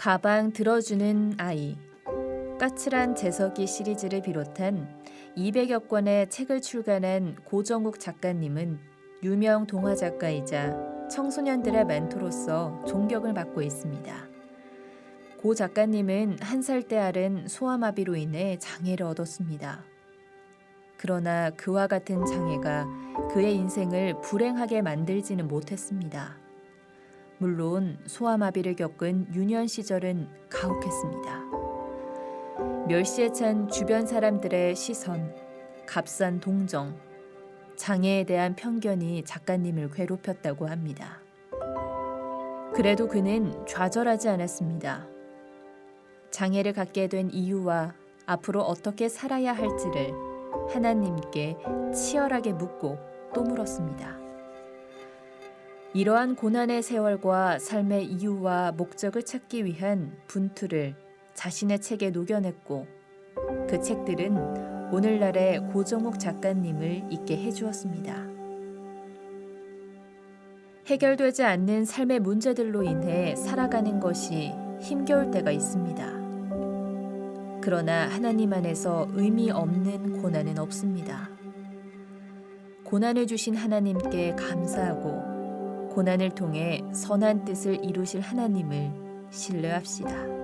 가방 들어주는 아이, 까칠한 재석이 시리즈를 비롯한 200여 권의 책을 출간한 고정욱 작가님은 유명 동화 작가이자 청소년들의 멘토로서 존경을 받고 있습니다. 고 작가님은 한 살 때 앓은 소아마비로 인해 장애를 얻었습니다. 그러나 그와 같은 장애가 그의 인생을 불행하게 만들지는 못했습니다. 물론 소아마비를 겪은 유년 시절은 가혹했습니다. 멸시에 찬 주변 사람들의 시선, 값싼 동정, 장애에 대한 편견이 작가님을 괴롭혔다고 합니다. 그래도 그는 좌절하지 않았습니다. 장애를 갖게 된 이유와 앞으로 어떻게 살아야 할지를 하나님께 치열하게 묻고 또 물었습니다. 이러한 고난의 세월과 삶의 이유와 목적을 찾기 위한 분투를 자신의 책에 녹여냈고 그 책들은 오늘날의 고정욱 작가님을 있게 해주었습니다. 해결되지 않는 삶의 문제들로 인해 살아가는 것이 힘겨울 때가 있습니다. 그러나 하나님 안에서 의미 없는 고난은 없습니다. 고난을 주신 하나님께 감사하고 고난을 통해 선한 뜻을 이루실 하나님을 신뢰합시다.